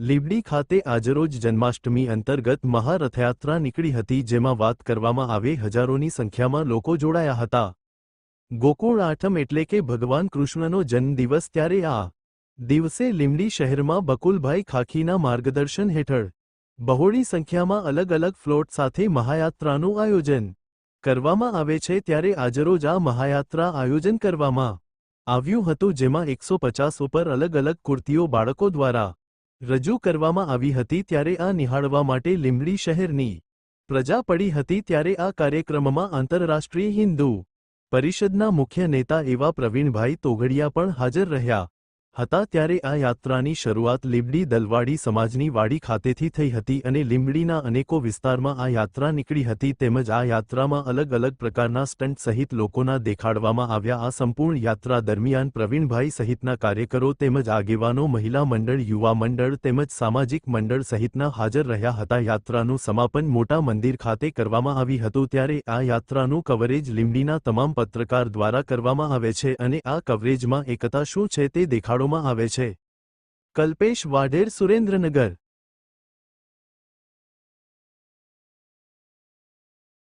લીબડી ખાતે આજરોજ જન્માષ્ટમી અંતર્ગત મહારથયાત્રા નીકળી હતી જેમાં વાત કરવામાં આવે હજારોની સંખ્યામાં લોકો જોડાયા હતા. ગોકુળ આઠમ એટલે કે ભગવાન કૃષ્ણનો જન્મદિવસ ત્યારે આ દિવસે લીમડી શહેરમાં બકુલભાઈ ખાખીના માર્ગદર્શન હેઠળ બહોળી સંખ્યામાં અલગ અલગ ફ્લોટ સાથે મહાયાત્રાનું આયોજન કરવામાં આવે છે ત્યારે આજરોજ આ મહાયાત્રા આયોજન કરવામાં આવ્યું હતું જેમાં એકસો પચાસ ઉપર અલગ અલગ કુર્તીઓ બાળકો દ્વારા રજૂ કરવામાં આવી હતી ત્યારે આ નિહાળવા માટે લીંબડી શહેરની પ્રજા પડી હતી ત્યારે આ કાર્યક્રમમાં આંતરરાષ્ટ્રીય હિન્દુ પરિષદના મુખ્ય નેતા એવા પ્રવીણભાઈ તોગડિયા પણ હાજર રહ્યા. હતા ત્યારે આ યાત્રાની શરૂઆત લીંબડી દલવાડી સમાજની વાડી ખાતેથી થઈ હતી અને લીંબડીના અનેકો વિસ્તારમાં આ યાત્રા નીકળી હતી તેમજ આ યાત્રામાં અલગ અલગ પ્રકારના સ્ટન્ટ સહિત લોકોના દેખાડવામાં આવ્યા. આ સંપૂર્ણ યાત્રા દરમિયાન પ્રવીણભાઈ સહિતના કાર્યકરો તેમજ આગેવાનો, મહિલા મંડળ, યુવા મંડળ તેમજ સામાજિક મંડળ સહિતના હાજર રહ્યા હતા. યાત્રાનું સમાપન મોટા મંદિર ખાતે કરવામાં આવી હતું ત્યારે આ યાત્રાનું કવરેજ લીંબડીના તમામ પત્રકાર દ્વારા કરવામાં આવે છે અને આ કવરેજમાં એકતા શું છે તે દેખાડવામાં આવે છે. કલ્પેશ વાઢેર સુરેન્દ્રનગર